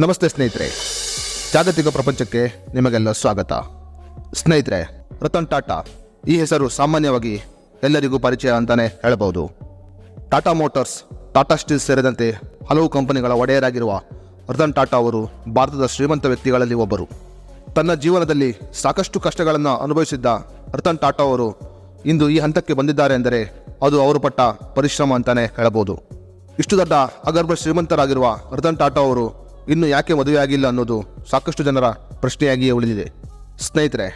ನಮಸ್ತೆ ಸ್ನೇಹಿತರೆ. ಜಾಗತಿಕ ಪ್ರಪಂಚಕ್ಕೆ ನಿಮಗೆಲ್ಲ ಸ್ವಾಗತ. ಸ್ನೇಹಿತರೆ, ರತನ್ ಟಾಟಾ, ಈ ಹೆಸರು ಸಾಮಾನ್ಯವಾಗಿ ಎಲ್ಲರಿಗೂ ಪರಿಚಯ ಅಂತಾನೆ ಹೇಳಬಹುದು ಟಾಟಾ ಮೋಟರ್ಸ್, ಟಾಟಾ ಸ್ಟೀಲ್ ಸೇರಿದಂತೆ ಹಲವು ಕಂಪನಿಗಳ ಒಡೆಯರಾಗಿರುವ ರತನ್ ಟಾಟಾ ಅವರು ಭಾರತದ ಶ್ರೀಮಂತ ವ್ಯಕ್ತಿಗಳಲ್ಲಿ ಒಬ್ಬರು. ತನ್ನ ಜೀವನದಲ್ಲಿ ಸಾಕಷ್ಟು ಕಷ್ಟಗಳನ್ನು ಅನುಭವಿಸಿದ್ದ ರತನ್ ಟಾಟಾ ಅವರು ಇಂದು ಈ ಹಂತಕ್ಕೆ ಬಂದಿದ್ದಾರೆ ಎಂದರೆ ಅದು ಅವರು ಪಟ್ಟ ಪರಿಶ್ರಮ ಅಂತಾನೆ ಹೇಳಬಹುದು ಇಷ್ಟು ದೊಡ್ಡ ಅಗರ್ಭ ಶ್ರೀಮಂತರಾಗಿರುವ ರತನ್ ಟಾಟಾ ಅವರು ಇನ್ನು ಯಾಕೆ ಮದುವೆ ಆಗಿಲ್ಲ ಅನ್ನೋದು ಸಾಕಷ್ಟು ಜನರ ಪ್ರಶ್ನೆಯಾಗಿಯೇ ಉಳಿದಿದೆ. ಸ್ನೇಹಿತರೆ,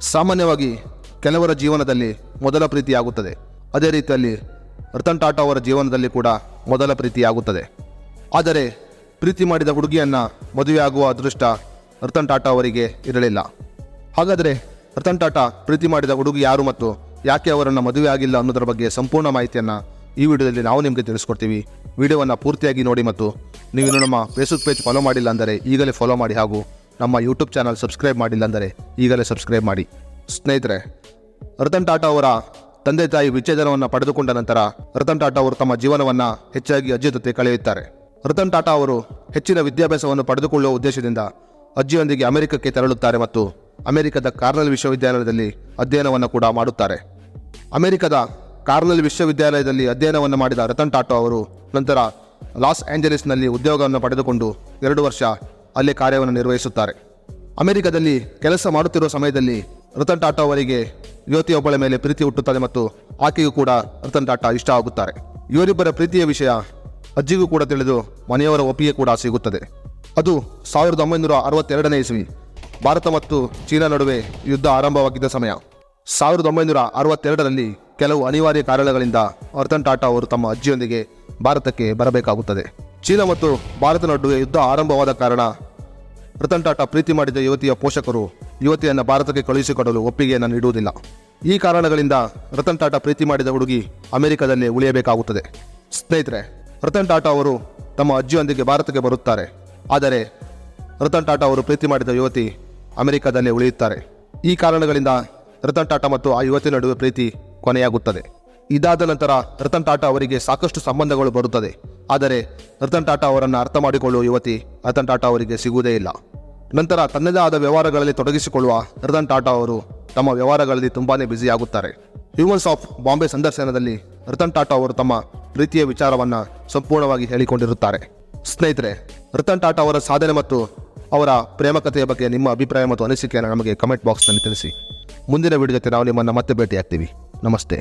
ಸಾಮಾನ್ಯವಾಗಿ ಕೆಲವರ ಜೀವನದಲ್ಲಿ ಮೊದಲ ಪ್ರೀತಿಯಾಗುತ್ತದೆ. ಅದೇ ರೀತಿಯಲ್ಲಿ ರತನ್ ಟಾಟಾ ಅವರ ಜೀವನದಲ್ಲಿ ಕೂಡ ಮೊದಲ ಪ್ರೀತಿಯಾಗುತ್ತದೆ. ಆದರೆ ಪ್ರೀತಿ ಮಾಡಿದ ಹುಡುಗಿಯನ್ನು ಮದುವೆ ಆಗುವ ಅದೃಷ್ಟ ರತನ್ ಟಾಟಾ ಅವರಿಗೆ ಇರಲಿಲ್ಲ. ಹಾಗಾದರೆ ರತನ್ ಟಾಟಾ ಪ್ರೀತಿ ಮಾಡಿದ ಹುಡುಗಿ ಯಾರು ಮತ್ತು ಯಾಕೆ ಅವರನ್ನು ಮದುವೆ ಆಗಿಲ್ಲ ಅನ್ನೋದರ ಬಗ್ಗೆ ಸಂಪೂರ್ಣ ಮಾಹಿತಿಯನ್ನು ಈ ವಿಡಿಯೋದಲ್ಲಿ ನಾವು ನಿಮಗೆ ತಿಳಿಸ್ಕೊಡ್ತೀವಿ. ವಿಡಿಯೋವನ್ನು ಪೂರ್ತಿಯಾಗಿ ನೋಡಿ ಮತ್ತು ನೀವು ನಮ್ಮ ಫೇಸ್ಬುಕ್ ಪೇಜ್ ಫಾಲೋ ಮಾಡಿಲ್ಲ ಅಂದರೆ ಈಗಲೇ ಫಾಲೋ ಮಾಡಿ ಹಾಗೂ ನಮ್ಮ ಯೂಟ್ಯೂಬ್ ಚಾನಲ್ ಸಬ್ಸ್ಕ್ರೈಬ್ ಮಾಡಿಲ್ಲ ಅಂದರೆ ಈಗಲೇ ಸಬ್ಸ್ಕ್ರೈಬ್ ಮಾಡಿ. ಸ್ನೇಹಿತರೆ, ರತನ್ ಟಾಟಾ ಅವರ ತಂದೆ ತಾಯಿ ವಿಚ್ಛೇದನವನ್ನು ಪಡೆದುಕೊಂಡ ನಂತರ ರತನ್ ಟಾಟಾ ಅವರು ತಮ್ಮ ಜೀವನವನ್ನು ಹೆಚ್ಚಾಗಿ ಅಜ್ಜಿ ಜೊತೆ ಕಳೆಯುತ್ತಾರೆ. ರತನ್ ಟಾಟಾ ಅವರು ಹೆಚ್ಚಿನ ವಿದ್ಯಾಭ್ಯಾಸವನ್ನು ಪಡೆದುಕೊಳ್ಳುವ ಉದ್ದೇಶದಿಂದ ಅಜ್ಜಿಯೊಂದಿಗೆ ಅಮೆರಿಕಕ್ಕೆ ತೆರಳುತ್ತಾರೆ ಮತ್ತು ಅಮೆರಿಕದ ಕಾರ್ನಲ್ ವಿಶ್ವವಿದ್ಯಾಲಯದಲ್ಲಿ ಅಧ್ಯಯನವನ್ನು ಕೂಡ ಮಾಡುತ್ತಾರೆ. ಅಮೆರಿಕದ ಕಾರ್ನಲ್ ವಿಶ್ವವಿದ್ಯಾಲಯದಲ್ಲಿ ಅಧ್ಯಯನವನ್ನು ಮಾಡಿದ ರತನ್ ಟಾಟಾ ಅವರು ನಂತರ ಲಾಸ್ ಏಂಜಲೀಸ್ನಲ್ಲಿ ಉದ್ಯೋಗವನ್ನು ಪಡೆದುಕೊಂಡು ಎರಡು ವರ್ಷ ಅಲ್ಲಿ ಕಾರ್ಯವನ್ನು ನಿರ್ವಹಿಸುತ್ತಾರೆ. ಅಮೆರಿಕದಲ್ಲಿ ಕೆಲಸ ಮಾಡುತ್ತಿರುವ ಸಮಯದಲ್ಲಿ ರತನ್ ಟಾಟಾ ಅವರಿಗೆ ಯುವತಿಯೊಬ್ಬಳ ಮೇಲೆ ಪ್ರೀತಿ ಹುಟ್ಟುತ್ತದೆ ಮತ್ತು ಆಕೆಗೂ ಕೂಡ ರತನ್ ಟಾಟಾ ಇಷ್ಟ ಆಗುತ್ತಾರೆ. ಇವರಿಬ್ಬರ ಪ್ರೀತಿಯ ವಿಷಯ ಅಜ್ಜಿಗೂ ಕೂಡ ತಿಳಿದು ಮನೆಯವರ ಒಪ್ಪಿಗೆ ಕೂಡ ಸಿಗುತ್ತದೆ. ಅದು ಸಾವಿರದ ಒಂಬೈನೂರ ಅರವತ್ತೆರಡನೇ ಇಸ್ವಿ. ಭಾರತ ಮತ್ತು ಚೀನಾ ನಡುವೆ ಯುದ್ಧ ಆರಂಭವಾಗಿದ್ದ ಸಮಯ. ಸಾವಿರದ ಒಂಬೈನೂರ ಅರವತ್ತೆರಡರಲ್ಲಿ ಕೆಲವು ಅನಿವಾರ್ಯ ಕಾರಣಗಳಿಂದ ರತನ್ ಟಾಟಾ ಅವರು ತಮ್ಮ ಅಜ್ಜಿಯೊಂದಿಗೆ ಭಾರತಕ್ಕೆ ಬರಬೇಕಾಗುತ್ತದೆ. ಚೀನಾ ಮತ್ತು ಭಾರತ ನಡುವೆ ಯುದ್ಧ ಆರಂಭವಾದ ಕಾರಣ ರತನ್ ಟಾಟಾ ಪ್ರೀತಿ ಮಾಡಿದ ಯುವತಿಯ ಪೋಷಕರು ಯುವತಿಯನ್ನು ಭಾರತಕ್ಕೆ ಕಳುಹಿಸಿಕೊಡಲು ಒಪ್ಪಿಗೆಯನ್ನು ನೀಡುವುದಿಲ್ಲ. ಈ ಕಾರಣಗಳಿಂದ ರತನ್ ಟಾಟಾ ಪ್ರೀತಿ ಮಾಡಿದ ಹುಡುಗಿ ಅಮೆರಿಕದಲ್ಲೇ ಉಳಿಯಬೇಕಾಗುತ್ತದೆ. ಸ್ನೇಹಿತರೆ ರತನ್ ಟಾಟಾ ಅವರು ತಮ್ಮ ಅಜ್ಜಿಯೊಂದಿಗೆ ಭಾರತಕ್ಕೆ ಬರುತ್ತಾರೆ. ಆದರೆ ರತನ್ ಟಾಟಾ ಅವರು ಪ್ರೀತಿ ಮಾಡಿದ ಯುವತಿ ಅಮೆರಿಕದಲ್ಲೇ ಉಳಿಯುತ್ತಾರೆ. ಈ ಕಾರಣಗಳಿಂದ ರತನ್ ಟಾಟಾ ಮತ್ತು ಆ ಯುವತಿ ನಡುವೆ ಪ್ರೀತಿ ಕೊನೆಯಾಗುತ್ತದೆ. ಇದಾದ ನಂತರ ರತನ್ ಟಾಟಾ ಅವರಿಗೆ ಸಾಕಷ್ಟು ಸಂಬಂಧಗಳು ಬರುತ್ತದೆ. ಆದರೆ ರತನ್ ಟಾಟಾ ಅವರನ್ನು ಅರ್ಥ ಮಾಡಿಕೊಳ್ಳುವ ಯುವತಿ ರತನ್ ಟಾಟಾ ಅವರಿಗೆ ಸಿಗುವುದೇ ಇಲ್ಲ. ನಂತರ ತನ್ನದೇ ಆದ ವ್ಯವಹಾರಗಳಲ್ಲಿ ತೊಡಗಿಸಿಕೊಳ್ಳುವ ರತನ್ ಟಾಟಾ ಅವರು ತಮ್ಮ ವ್ಯವಹಾರಗಳಲ್ಲಿ ತುಂಬಾನೇ ಬ್ಯುಸಿ ಆಗುತ್ತಾರೆ. ಹ್ಯೂಮನ್ಸ್ ಆಫ್ ಬಾಂಬೆ ಸಂದರ್ಶನದಲ್ಲಿ ರತನ್ ಟಾಟಾ ಅವರು ತಮ್ಮ ಪ್ರೀತಿಯ ವಿಚಾರವನ್ನು ಸಂಪೂರ್ಣವಾಗಿ ಹೇಳಿಕೊಂಡಿರುತ್ತಾರೆ. ಸ್ನೇಹಿತರೆ, ರತನ್ ಟಾಟಾ ಅವರ ಸಾಧನೆ ಮತ್ತು ಅವರ ಪ್ರೇಮ ಕಥೆಯ ಬಗ್ಗೆ ನಿಮ್ಮ ಅಭಿಪ್ರಾಯ ಮತ್ತು ಅನಿಸಿಕೆಯನ್ನು ನಮಗೆ ಕಮೆಂಟ್ ಬಾಕ್ಸ್ನಲ್ಲಿ ತಿಳಿಸಿ. ಮುಂದಿನ ವಿಡಿಯೋ ಜೊತೆ ನಾವು ನಿಮ್ಮನ್ನು ಮತ್ತೆ ಭೇಟಿಯಾಗ್ತೀವಿ. ನಮಸ್ತೆ